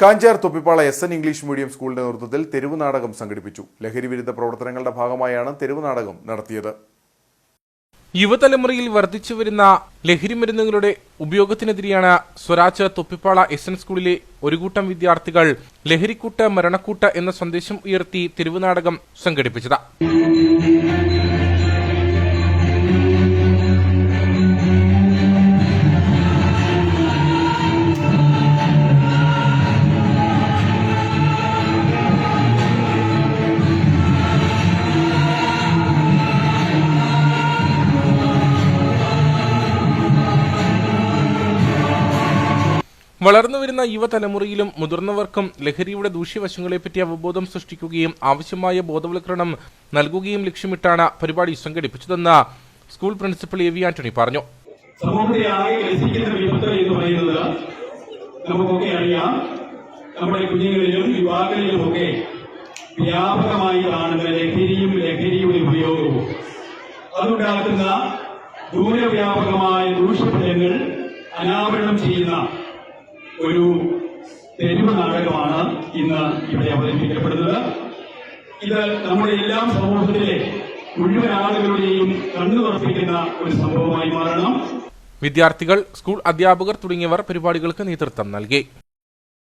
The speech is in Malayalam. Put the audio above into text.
Kanjar Thoppippala S N English medium സ്കൂളിന്റെ നേതൃത്വത്തിൽ തെരുവ് നാടകം സംഘടിപ്പിച്ചു. ലഹരി വിരുദ്ധ പ്രവർത്തനങ്ങളുടെ ഭാഗമായാണ് തെരുവ് നാടകം നടത്തിയത്. യുവതലമുറയിൽ വർദ്ധിച്ചു വരുന്ന ലഹരി മരുന്നുകളുടെ ഉപയോഗത്തിനെതിരെയാണ് സ്വരാജ് തൊപ്പിപ്പാള എസ് എൻ സ്കൂളിലെ ഒരു കൂട്ടം വിദ്യാർത്ഥികൾ ലഹരിക്കൂട്ട് മരണക്കൂട്ട് എന്ന സന്ദേശം ഉയർത്തി തെരുവുനാടകം സംഘടിപ്പിച്ചത്. വളർന്നുവരുന്ന യുവതലമുറയിലും മുതിർന്നവർക്കും ലഹരിയുടെ ദൂഷ്യവശങ്ങളെപ്പറ്റി അവബോധം സൃഷ്ടിക്കുകയും ആവശ്യമായ ബോധവൽക്കരണം നൽകുകയും ലക്ഷ്യമിട്ടാണ് പരിപാടി സംഘടിപ്പിച്ചതെന്ന് school principal A V Antony പറഞ്ഞു. സമൂഹത്തെ ആകെ രസിക്കുന്ന വിപത്ത് എന്ന് പറയുന്നത് നമുക്കൊക്കെ അറിയാം. നമ്മുടെ കുഞ്ഞുങ്ങളിലും യുവാക്കളിലുമൊക്കെ വ്യാപകമായി കാണുന്ന ലഹരിയും ലഹരിയുടെ ഉപയോഗവും അതുണ്ടാക്കുന്ന ദൂരവ്യാപകമായ ദൂഷ്യഫലങ്ങൾ അനാവരണം ചെയ്യുന്ന ഒരു തെരുവ് നാടകമാണ് ഇന്ന് ഇവിടെ അവതരിപ്പിക്കപ്പെടുന്നത്. ഇത് നമ്മുടെ എല്ലാം സമൂഹത്തിലെ മുഴുവൻ ആളുകളുടെയും കണ്ണു തുറപ്പിക്കുന്ന ഒരു സംഭവമായി മാറണം. വിദ്യാർത്ഥികൾ സ്കൂൾ അധ്യാപകർ തുടങ്ങിയവർ പരിപാടികൾക്ക് നേതൃത്വം നൽകി.